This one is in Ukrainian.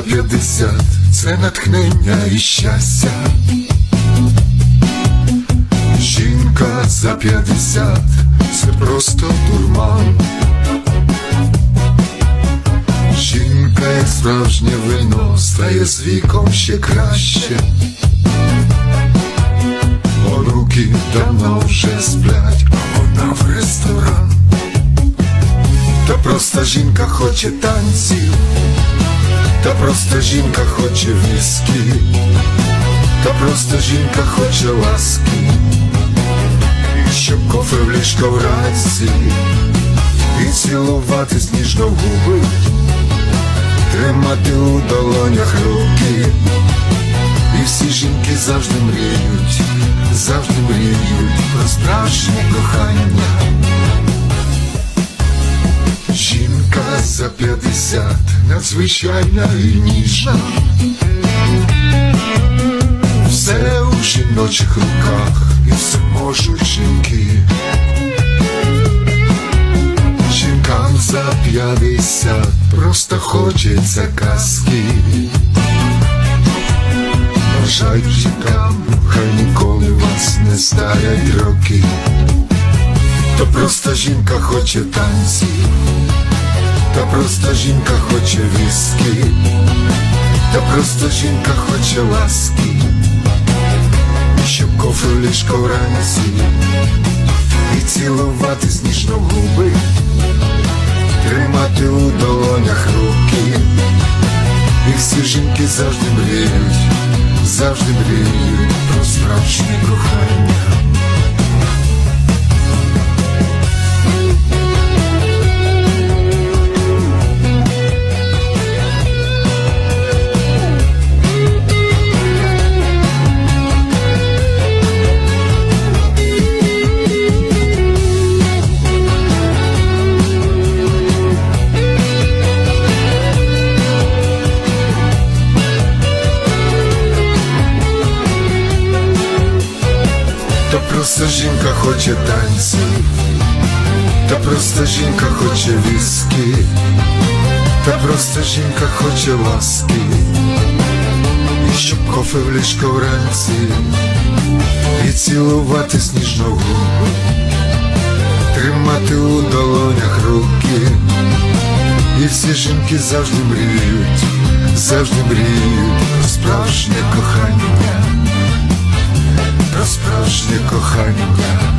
за п'ятдесят це натхнення і щастя. Жінка за п'ятдесят це просто дурман. Жінка, як справжнє вино, стає з віком ще краще. Онуки давно вже сплять, а вона в ресторан. Та просто жінка хоче танців, та просто жінка хоче віскі, та просто жінка хоче ласки, щоб кофе в ліжко вранці, і цілувати ніжно в губи, тримати у долонях руки, і всі жінки завжди мріють, завжди мріють за п'ятдесят надзвичайна і ніжна. Все у жіночих руках і все можуть жінки. Жінкам за п'ятдесят просто хочеться казки. Бажають жінкам, хай ніколи вас не старять роки. То просто жінка хоче танців, та просто жінка хоче віскі, та просто жінка хоче ласки, щоб кофе в ліжко вранці, і цілувати ніжно в губи, тримати у долонях руки, і всі жінки завжди мріють, завжди мріють про справжнє кохання. Просто жінка хоче танців, та просто жінка хоче віскі, та просто жінка хоче ласки, і щоб кофе в ліжко вранці, і цілувати сніжно губи, тримати у долонях руки, і всі жінки завжди мріють, завжди мріють справжнє кохання справжнє кохання.